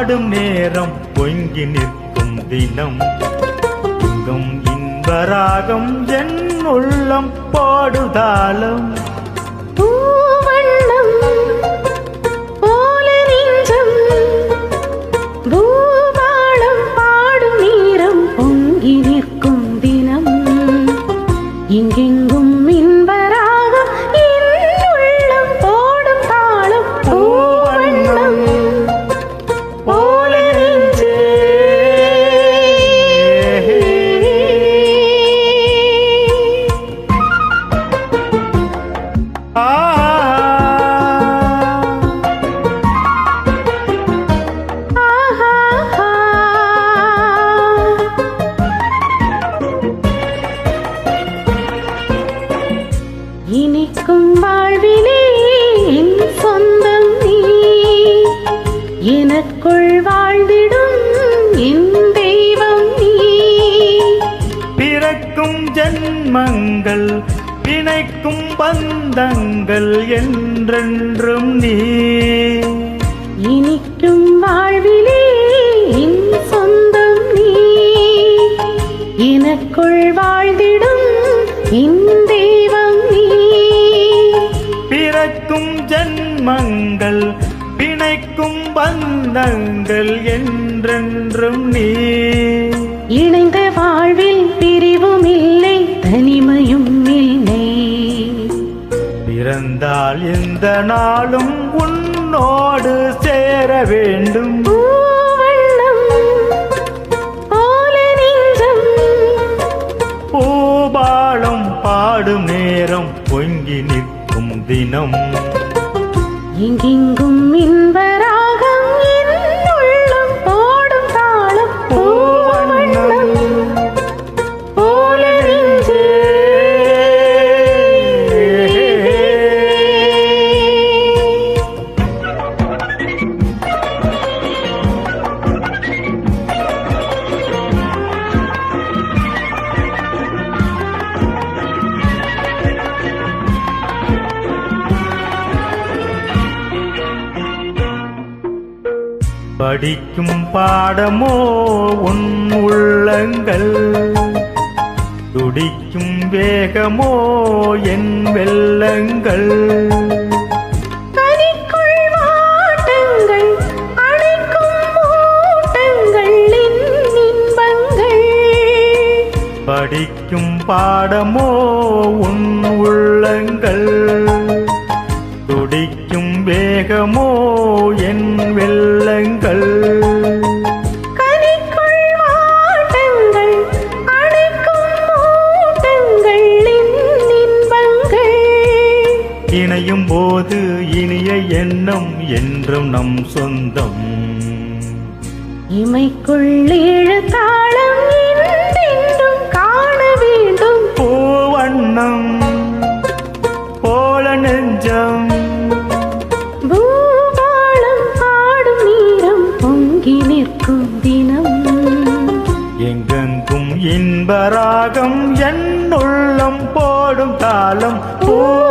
பாடும் நேரம் பொங்கி நிற்கும் தினம். இங்கும் இன்பராகம் என் உள்ளம் பாடுதாலம் எனக்குள் வாழ்ந்திடும் என் தெய்வம் நீ. பிறக்கும் ஜன்மங்கள் பிணைக்கும் பந்தங்கள் என்றென்றும் நீ. இனிக்கும் வாழ்விலே என் சொந்தம் நீ. எனக்குள் வாழ்ந்திடும் என் தெய்வம் நீ. பிறக்கும் ஜன்மங்கள் பிணைக்கும் பந்தங்கள் என்றென்றும் நீ. இணைந்த வாழ்வில் பிரிவும் இல்லை தனிமையும் இல்லை. பிறந்தால் இந்த நாளும் உன்னோடு சேர வேண்டும். பாடும் நேரம் பொங்கி நிற்கும் தினம். எங்கெங்கும் இன்பராக படிக்கும் பாடமோ உன் உள்ளங்கள்? துடிக்கும் வேகமோ என் வெள்ளங்கள்? படிக்கும் பாடமோ உன் உள்ளங்கள்? துடிக்கும் வேகமோ என் வெள்ளங்கள்? இணையும் போது இனிய எண்ணம் என்றும் நம் சொந்தம். இமைக்குள் தாளம் காண வேண்டும். பூவண்ணம் போல நெஞ்சம். பூபாலம் பாடும் நேரம் பொங்கி நிற்கும் தினம். எங்கெங்கும் இன்பராகம் என் உள்ளம் போடும் தாளம். பூவண்ணம்